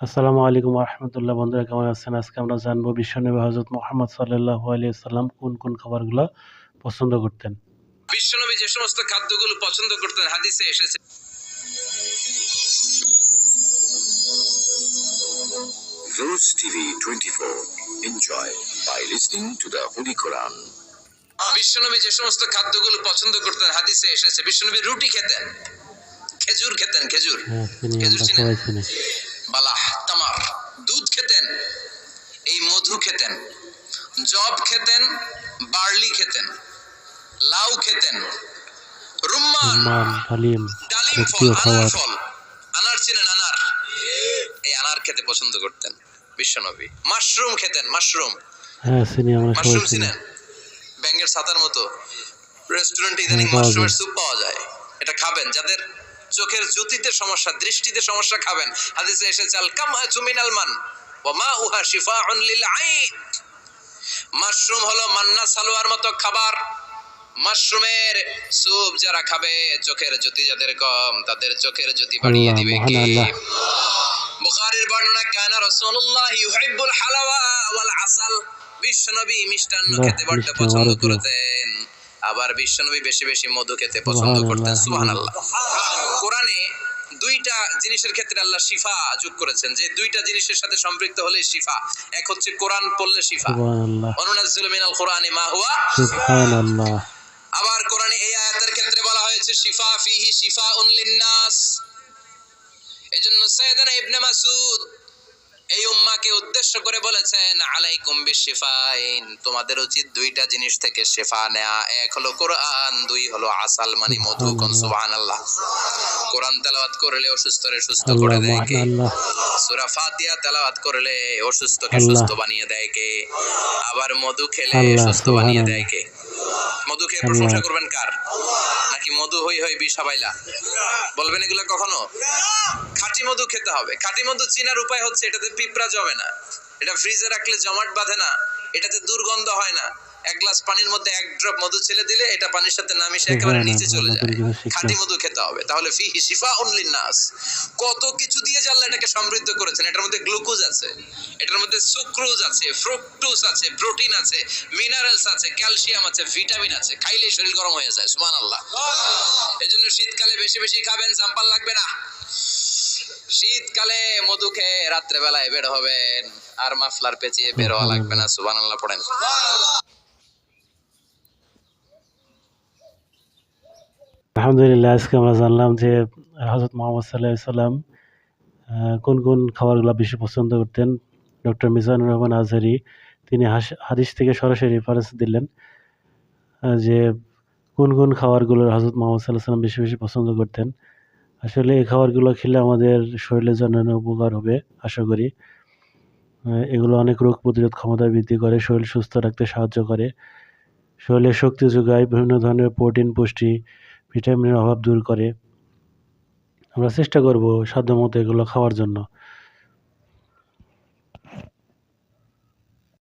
আসসালামু আলাইকুম রহমতুল্লাহ বন্ধুরা কেমন আছেন? আজকে আমরা জানব বিশ্বনবী হজরত মোহাম্মদ সাল্লাহ আলিয়া সাল্লাম কোন কোন খাবারগুলো পছন্দ করতেন। বিশ্বনবী যে সমস্ত খাদ্যগুলো পছন্দ করতেন হাদিসে এসেছে। Rose TV 24. Enjoy by listening to the Holy Quran. বিশ্বনবী যে সমস্ত খাদ্যগুলো পছন্দ করতেন হাদিসে এসেছে। বিশ্বনবী রুটি খেতেন। খেজুর খেতেন খেজুর। হ্যাঁ খেজুর চিনেন? মধু খেতেন জব খেতেন বার্লি খেতেন লাউ খেতেন রুম্মান ডালিম ফল আনার ফল আনার চিনেন আনার। এই আনার খেতে পছন্দ করতেন বিশ্বনবী। মাশরুম খেতেন মাশরুম। হ্যাঁ চিনি আমরা সবাই মাশরুম চিনি। চিনেন? ব্যাঙ্গের ছাতার মতো। রেস্টুরেন্টে ইদানিং হ্যাঁ, মাশরুমের স্যুপ পাওয়া যায়। এটা খাবেন যাদের চোখের জ্যোতিতে সমস্যা দৃষ্টিতে সমস্যা খাবেন। হাদিসে এসেছে আল কামহাতু মিনাল মান। লিল আইন। মাশরুম হলো মান্না সালোয়ার মতো খাবার। মাশরুমের স্যুপ যারা খাবে চোখের জ্যোতি যাদের কম তাদের চোখের জ্যোতি বাড়িয়ে দিবে কে। বুখারীর বর্ণনা কানা রাসূলুল্লাহ ইউহিব্বুল হালাওয়া ওয়াল আসাল। বিশ্বনবী মিষ্টান্ন খেতে মিষ্টি পছন্দ করতেন। আবার বিশ্বনবী বেশি বেশি মধু খেতে পছন্দ করতেন। সুবহানাল্লাহ। কোরআনে দুইটা জিনিসের ক্ষেত্রে আল্লাহ শিফা যোগ করেছেন। যে দুইটা জিনিসের সাথে সম্পৃক্ত হলে শিফা এক হচ্ছে কোরআন পড়লে শিফা। অনুনাজ্জিলু মিনাল কোরআনে মা হুয়া। সুবহানাল্লাহ। আবার কোরআনে এই আয়াতের ক্ষেত্রে বলা হয়েছে শিফা ফিহি শিফা লিন নাস এজন্য সাইয়েদানা ইবনে মাসউদ এই উম্মাকে উদ্দেশ্য করে বলেছেন আলাইকুম বিশিফাইন। তোমাদের উচিত দুইটা জিনিস থেকে শেফা নেয়া। এক হলো কোরআন দুই হলো আসল মানে মধু কোন সুবহানাল্লাহ। কোরআন তেলাওয়াত করলে অসুস্থরে সুস্থ করে দেয় কে? সূরা ফাতিহা তেলাওয়াত করলে অসুস্থকে। সুস্থ বানিয়ে দেয় কে? আবার মধু খেলে সুস্থ বানিয়ে দেয় কে? মধু খেয়ে প্রশংসা করবেন কার? নাকি মধু হই হই বিষাবাইলা বলবেন এগুলো কখনো? খাঁটি মধু খেতে হবে। খাঁটি মধু চিনার উপায় হচ্ছে এটাতে পিঁপড়া জমে না। এটা ফ্রিজে রাখলে জমাট বাঁধে না। এটাতে দুর্গন্ধ হয় না। এক গ্লাস পানির মধ্যে এক ড্রপ মধু ছেলে দিলে এটা পানির সাথে না মিশে একেবারে নিচে চলে যায়। খাঁটি মধু খেতে হবে। তাহলে ফিহি শিফা উনলিন নাস কত কিছু দিয়ে আল্লাহ এটাকে সমৃদ্ধ করেছেন এটার মধ্যে গ্লুকোজ আছে এটার মধ্যে সুক্রোজ আছে ফ্রুকটোজ আছে প্রোটিন আছে মিনারেলস আছে ক্যালসিয়াম আছে ভিটামিন আছে। খাইলেই শরীর গরম হয়ে যায় সুবহানাল্লাহ। এই জন্য শীতকালে বেশি বেশি খাবেন জাম্পাল লাগবে না। শীতকালে মধু খেয়ে রাত্রে বেলায় বের হবেন আর মাফলার পেঁচিয়ে বের হওয়া লাগবে না সুবহানাল্লাহ পড়েন। আলহামদুলিল্লাহ, আজকে আমরা জানলাম যে হজরত মোহাম্মদ সাল্লাহ সাল্লাম কোন কোন খাবারগুলো বেশি পছন্দ করতেন? ডক্টর মিজানুর রহমান আজহারি, তিনি হাদিস থেকে সরাসরি রেফারেন্স দিলেন যে কোন কোন খাবারগুলো হজরত মোহাম্মদ সাল্লাহ সাল্লাম বেশি বেশি পছন্দ করতেন। আসলে এই খাবারগুলো খেলে আমাদের শরীরের জন্য উপকার হবে, আশা করি। এগুলো অনেক রোগ প্রতিরোধ ক্ষমতা বৃদ্ধি করে, শরীর সুস্থ রাখতে সাহায্য করে। শরীরে শক্তি যোগায় বিভিন্ন ধরনের প্রোটিন পুষ্টি ভিটামিনের অভাব দূর করে। আমরা চেষ্টা করব সাধ্যমতো এগুলো খাওয়ার জন্য।